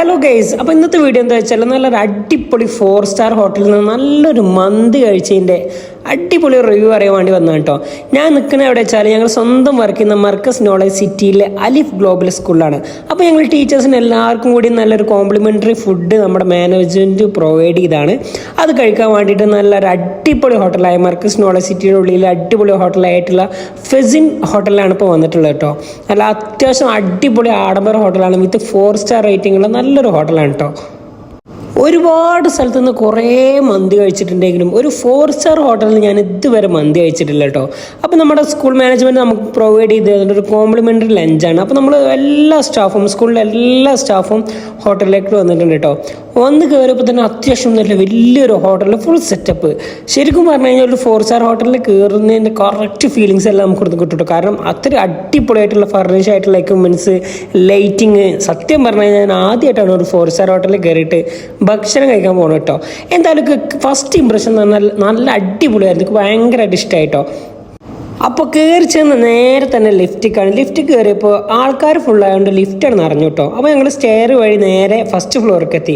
Hello guys അപ്പോൾ ഇന്നത്തെ video എന്താ വെച്ചാൽ നല്ലൊരു അടിപൊളി ഫോർ സ്റ്റാർ ഹോട്ടലിൽ നിന്ന് നല്ലൊരു മന്തി കഴിച്ചതിന്റെ അടിപൊളി റിവ്യൂ അറിയാൻ വേണ്ടി വന്നു കേട്ടോ. ഞാൻ നിൽക്കുന്ന എവിടെ വെച്ചാൽ ഞങ്ങൾ സ്വന്തം വർക്ക് ചെയ്യുന്ന മർക്കസ് നോളജ് സിറ്റിയിലെ അലിഫ് ഗ്ലോബൽ സ്കൂളിലാണ് അപ്പോൾ ഞങ്ങൾ ടീച്ചേഴ്സിന് എല്ലാവർക്കും കൂടി നല്ലൊരു കോംപ്ലിമെന്ററി ഫുഡ് നമ്മുടെ മാനേജ്മെന്റ് പ്രൊവൈഡ് ചെയ്താണ്. അത് കഴിക്കാൻ വേണ്ടിയിട്ട് നല്ലൊരു അടിപൊളി ഹോട്ടലായ മർക്കസ് നോളജ് സിറ്റിയുടെ ഉള്ളിൽ അടിപൊളി ഹോട്ടലായിട്ടുള്ള ഫെസിൻ ഹോട്ടലാണ് ഇപ്പോൾ വന്നിട്ടുള്ളത് കേട്ടോ. നല്ല അത്യാവശ്യം അടിപൊളി ആഡംബര ഹോട്ടലാണ് വിത്ത് ഫോർ സ്റ്റാർ റേറ്റിംഗ് ഉള്ള നല്ലൊരു ഹോട്ടലാണ് കേട്ടോ. ഒരുപാട് സ്ഥലത്ത് നിന്ന് കുറേ മന്തി കഴിച്ചിട്ടുണ്ടെങ്കിലും ഒരു ഫോർ സ്റ്റാർ ഹോട്ടലിൽ ഞാൻ ഇതുവരെ മന്തി കഴിച്ചിട്ടില്ല കേട്ടോ. അപ്പോൾ നമ്മുടെ സ്കൂൾ മാനേജ്മെന്റ് നമുക്ക് പ്രൊവൈഡ് ചെയ്ത് ഒരു കോംപ്ലിമെന്ററി ലഞ്ചാണ് അപ്പോൾ നമ്മൾ എല്ലാ സ്റ്റാഫും സ്കൂളിലെ എല്ലാ സ്റ്റാഫും ഹോട്ടലിലേക്ക് വന്നിട്ടുണ്ട് കേട്ടോ. വന്ന് കയറിയപ്പോൾ തന്നെ അത്യാവശ്യം നല്ല വലിയൊരു ഹോട്ടലിൽ ഫുൾ സെറ്റപ്പ് ശരിക്കും പറഞ്ഞു കഴിഞ്ഞാൽ ഒരു ഫോർ സ്റ്റാർ ഹോട്ടലിൽ കയറുന്നതിന്റെ കറക്റ്റ് ഫീലിങ്സ് എല്ലാം നമുക്ക് കൊടുത്ത് കിട്ടും കാരണം അത്ര അടിപൊളിയായിട്ടുള്ള ഫർണിഷ് ആയിട്ടുള്ള എക്യുപ്മെന്റ്സ് ലൈറ്റിങ് സത്യം പറഞ്ഞു കഴിഞ്ഞാൽ ഞാൻ ആദ്യമായിട്ടാണ് ഒരു ഫോർ സ്റ്റാർ ഹോട്ടലിൽ കയറിയിട്ട് ഭക്ഷണം കഴിക്കാൻ പോകണം കേട്ടോ. എന്തായാലും ഫസ്റ്റ് ഇമ്പ്രഷൻ നല്ല നല്ല അടിപൊളിയായിരുന്നു. ഭയങ്കരമായിട്ട് ഇഷ്ടമായിട്ടോ അപ്പോൾ കയറി ചെന്ന് നേരെ തന്നെ ലിഫ്റ്റിക്കാണ് ലിഫ്റ്റ് കയറിയപ്പോൾ ആൾക്കാർ ഫുള്ളായതുകൊണ്ട് ലിഫ്റ്റാണ് നിറഞ്ഞു കേട്ടോ അപ്പോൾ ഞങ്ങൾ സ്റ്റെയർ വഴി നേരെ ഫസ്റ്റ് ഫ്ലോർക്ക് എത്തി.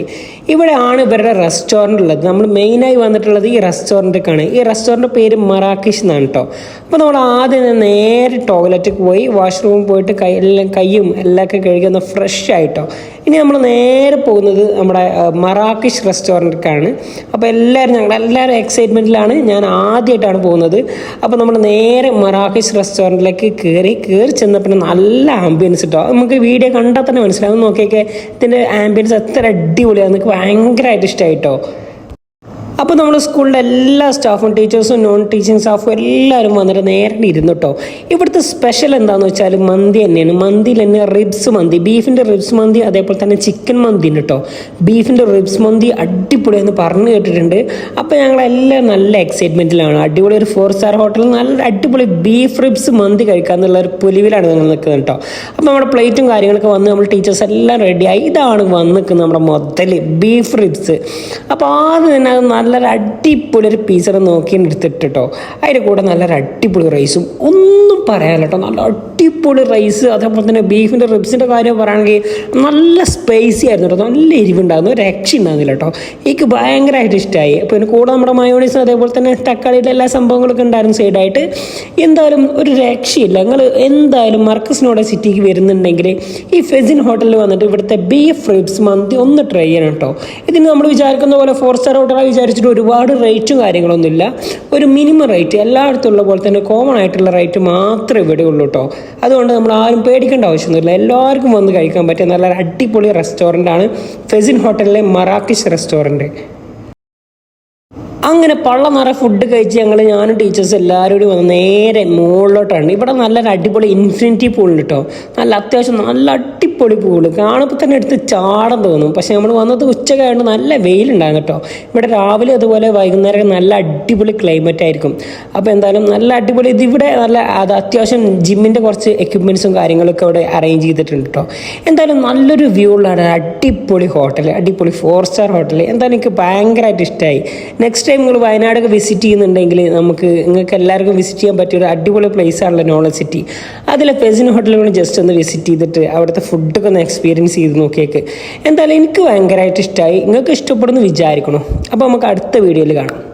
ഇവിടെയാണ് ഇവരുടെ റെസ്റ്റോറന്റ് ഉള്ളത്. നമ്മൾ മെയിനായി വന്നിട്ടുള്ളത് ഈ റെസ്റ്റോറന്റേക്കാണ് ഈ റെസ്റ്റോറന്റ് പേര് മറാക്കിഷ് എന്നാണ് കേട്ടോ അപ്പോൾ നമ്മൾ ആദ്യം നേരെ ടോയ്ലറ്റിൽ പോയി വാഷ്റൂമിൽ പോയിട്ട് കൈ എല്ലാം കൈയും കഴുകി കഴുകുന്ന ഫ്രഷ് ആയിട്ടോ ഇനി നമ്മൾ നേരെ പോകുന്നത് നമ്മുടെ മറാക്കിഷ് റെസ്റ്റോറന്റിലേക്കാണ്. അപ്പോൾ എല്ലാവരും ഞങ്ങൾ എല്ലാവരും എക്സൈറ്റ്മെന്റിലാണ് ഞാൻ ആദ്യമായിട്ടാണ് പോകുന്നത്. അപ്പോൾ നമ്മൾ നേരെ മറാക്കിഷ് റെസ്റ്റോറന്റിലേക്ക് കയറി കയറി ചെന്നപ്പോൾ നല്ല ആംബിയൻസ് കിട്ടോ നമുക്ക് വീഡിയോ കണ്ടാൽ തന്നെ മനസ്സിലാവും. നോക്കിയൊക്കെ ഇതിന്റെ ആംബിയൻസ് എത്ര അടിപൊളിയാണ് എനിക്ക് ഭയങ്കരമായിട്ട് ഇഷ്ടമായിട്ടോ. അപ്പോൾ നമ്മൾ സ്കൂളിലെ എല്ലാ സ്റ്റാഫും ടീച്ചേഴ്സും നോൺ ടീച്ചിങ് സ്റ്റാഫും എല്ലാവരും വന്നിട്ട് നേരിട്ട് ഇരുന്നു കേട്ടോ ഇവിടുത്തെ സ്പെഷ്യൽ എന്താണെന്ന് വെച്ചാൽ മന്തി തന്നെയാണ്. മന്തിയിൽ തന്നെ റിബ്സ് മന്തി ബീഫിന്റെ റിബ്സ് മന്തി അതേപോലെ തന്നെ ചിക്കൻ മന്തി ഉണ്ട് കേട്ടോ ബീഫിന്റെ റിബ്സ് മന്തി അടിപൊളിയെന്ന് പറഞ്ഞു കേട്ടിട്ടുണ്ട്. അപ്പോൾ ഞങ്ങളെല്ലാം നല്ല എക്സൈറ്റ്മെന്റിലാണ് അടിപൊളി ഒരു ഫോർ സ്റ്റാർ ഹോട്ടലിൽ നല്ല അടിപൊളി ബീഫ് റിബ്സ് മന്തി കഴിക്കാന്നുള്ള ഒരു പൊലിവിലാണ് ഞങ്ങൾ നിൽക്കുന്നത് കേട്ടോ അപ്പോൾ നമ്മുടെ പ്ലേറ്റും കാര്യങ്ങളൊക്കെ വന്ന് നമ്മൾ ടീച്ചേഴ്സ് എല്ലാം റെഡിയായി ഇതാണ് വന്ന് നിൽക്കുന്നത് നമ്മുടെ മൊത്തൽ ബീഫ് റിബ്സ് അപ്പോൾ ആദ്യം തന്നെ നല്ലൊരു അടിപൊളി ഒരു പീസറ് നോക്കി എടുത്തിട്ട് കേട്ടോ അതിന്റെ കൂടെ നല്ലൊരു അടിപൊളി റൈസും ഒന്നും പറയാനില്ല കേട്ടോ നല്ല അടിപൊളി റൈസ് അതേപോലെ തന്നെ ബീഫിന്റെ റിബ്സിന്റെ കാര്യം പറയുകയാണെങ്കിൽ നല്ല സ്പൈസി ആയിരുന്നു കേട്ടോ. നല്ല എരിവുണ്ടായിരുന്നു. രക്ഷ ഉണ്ടാകുന്നില്ല കേട്ടോ. എനിക്ക് ഭയങ്കരമായിട്ട് ഇഷ്ടമായി. അപ്പോൾ ഇതിന് കൂടെ നമ്മുടെ മയോണീസും അതേപോലെ തന്നെ തക്കാളിയുടെ എല്ലാ സംഭവങ്ങളൊക്കെ ഉണ്ടായിരുന്നു സൈഡായിട്ട് എന്തായാലും ഒരു രക്ഷയില്ല. നിങ്ങൾ എന്തായാലും മർക്കസിനോടെ സിറ്റിക്ക് വരുന്നുണ്ടെങ്കിൽ ഈ ഫെസിൻ ഹോട്ടലിൽ വന്നിട്ട് ഇവിടുത്തെ ബീഫ് റിബ്സ് മന്തി ഒന്ന് ട്രൈ ചെയ്യണം കേട്ടോ. ഇതിന് നമ്മൾ വിചാരിക്കുന്ന പോലെ ഫോർ സ്റ്റാർ ഹോട്ടലാണ് വിചാരിച്ചിട്ട് ഒരുപാട് റേറ്റും കാര്യങ്ങളൊന്നുമില്ല. ഒരു മിനിമം റേറ്റ് എല്ലായിടത്തും ഉള്ള പോലെ തന്നെ കോമൺ ആയിട്ടുള്ള റേറ്റ് മാത്രമേ ഇവിടെ ഉള്ളൂ കേട്ടോ. അതുകൊണ്ട് നമ്മൾ ആരും പേടിക്കേണ്ട ആവശ്യമൊന്നുമില്ല. എല്ലാവർക്കും വന്ന് കഴിക്കാൻ പറ്റിയ നല്ല അടിപൊളി റെസ്റ്റോറന്റ് ആണ് ഫെസിൻ ഹോട്ടലിലെ മറാക്കിഷ് റെസ്റ്റോറന്റ് അങ്ങനെ പള്ള നിറ ഫുഡ് കഴിച്ച് ഞങ്ങൾ ഞാനും ടീച്ചേഴ്സ് എല്ലാവരും കൂടി വന്ന് നേരെ മുകളിലോട്ടാണ് ഇവിടെ നല്ലൊരു അടിപൊളി ഇൻഫിനിറ്റി പൂളുണ്ട് കേട്ടോ നല്ല അത്യാവശ്യം നല്ല അടിപൊളി പൂൾ കാണുമ്പോൾ തന്നെ എടുത്ത് ചാടം തോന്നും. പക്ഷെ നമ്മൾ വന്നത് ഉച്ച കഴിഞ്ഞ് നല്ല വെയിലുണ്ടാകും കേട്ടോ. ഇവിടെ രാവിലെ അതുപോലെ വൈകുന്നേരം നല്ല അടിപൊളി ക്ലൈമറ്റ് ആയിരിക്കും. അപ്പോൾ എന്തായാലും നല്ല അടിപൊളി ഇത് ഇവിടെ നല്ല അത് അത്യാവശ്യം ജിമ്മിന്റെ കുറച്ച് എക്യുപ്മെന്റ്സും കാര്യങ്ങളൊക്കെ അവിടെ അറേഞ്ച് ചെയ്തിട്ടുണ്ട് കേട്ടോ. എന്തായാലും നല്ലൊരു വ്യൂ ഉള്ള അടിപൊളി ഹോട്ടൽ അടിപൊളി ഫോർ സ്റ്റാർ ഹോട്ടൽ എന്തായാലും എനിക്ക് ഭയങ്കരമായിട്ട് ഇഷ്ടമായി നെക്സ്റ്റ് ടൈം നിങ്ങൾ വയനാടൊക്കെ വിസിറ്റ് ചെയ്യുന്നുണ്ടെങ്കിൽ നമുക്ക് നിങ്ങൾക്ക് എല്ലാവർക്കും വിസിറ്റ് ചെയ്യാൻ പറ്റിയ ഒരു അടിപൊളി പ്ലേസ് ആണല്ലോ നോളജ് സിറ്റി. അതിലെ ഫെസിൻ ഹോട്ടലുകൾ ജസ്റ്റ് ഒന്ന് വിസിറ്റ് ചെയ്തിട്ട് അവിടുത്തെ ഫുഡൊക്കെ ഒന്ന് എക്സ്പീരിയൻസ് ചെയ്ത് നോക്കിയേക്ക്. എന്തായാലും എനിക്ക് ഭയങ്കരമായിട്ട് ഇഷ്ടമായി നിങ്ങൾക്ക് ഇഷ്ടപ്പെടുന്നു വിചാരിക്കണം. അപ്പോൾ നമുക്ക് അടുത്ത വീഡിയോയിൽ കാണാം.